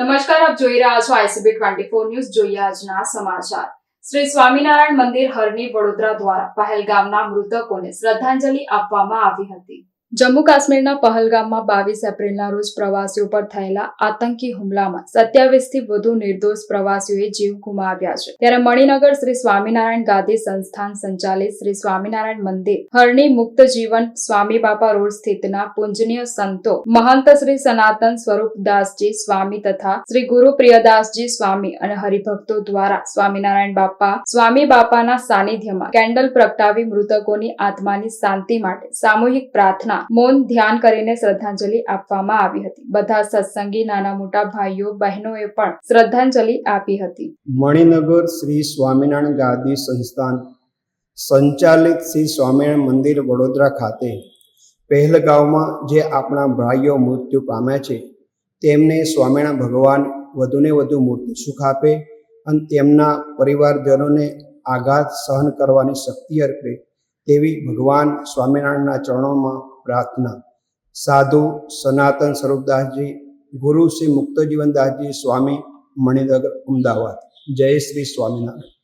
નમસ્કાર, આપ જોઈ રહ્યા છો આઈસીબી ટ્વેન્ટી ફોર ન્યૂઝ. જોઈએ આજના સમાચાર. શ્રી સ્વામિનારાયણ મંદિર હરની વડોદરા દ્વારા પહેલગામના મૃતકોને શ્રદ્ધાંજલિ આપવામાં આવી હતી. જમ્મુ કાશ્મીરના પહલગામમાં બાવીસ એપ્રિલના રોજ પ્રવાસીઓ પર થયેલા આતંકી હુમલામાં સત્યાવીસથી વધુ નિર્દોષ પ્રવાસીઓએ જીવ ગુમાવ્યા છે. ત્યારે મણિનગર શ્રી સ્વામિનારાયણ ગાંધી સંસ્થાન સંચાલિત શ્રી સ્વામિનારાયણ મંદિર, હરણી મુક્ત જીવન સ્વામી બાપા રોડ સ્થિતના પૂજનીય સંતો મહંત શ્રી સનાતન સ્વરૂપદાસજી સ્વામી તથા શ્રી ગુરુ પ્રિયદાસજી સ્વામી અને હરિભક્તો દ્વારા સ્વામિનારાયણ બાપા, સ્વામી બાપાના સાનિધ્યમાં કેન્ડલ પ્રગટાવી મૃતકોની આત્માની શાંતિ માટે સામૂહિક પ્રાર્થના મૌન ધ્યાન કરીને શ્રદ્ધાંજલિ આપવામાં આવી હતી. બધા સત્સંગી, નાના મોટા ભાઈઓ, બહેનોએ પણ શ્રદ્ધાંજલિ આપી હતી. મણિનગર શ્રી સ્વામિનારાયણ ગાદી સંસ્થાન સંચાલિત શ્રી સ્વામિનારાયણ મંદિર વડોદરા ખાતે પહેલગાંવમાં જે આપણા ભાઈઓ મૃત્યુ પામ્યા છે, તેમને સ્વામિનારાયણ ભગવાન વધુને વધુ મૂર્તિ સુખ આપે અને તેમના પરિવારજનોને આઘાત સહન કરવાની શક્તિ અર્પે તેવી ભગવાન સ્વામિનારાયણના ચરણોમાં પ્રાર્થના. સાધુ સનાતન સ્વરૂપદાસજી ગુરુ શ્રી મુક્તજીવનદાસજી સ્વામી મણિનગર અમદાવાદ. જય શ્રી સ્વામિનારાયણ.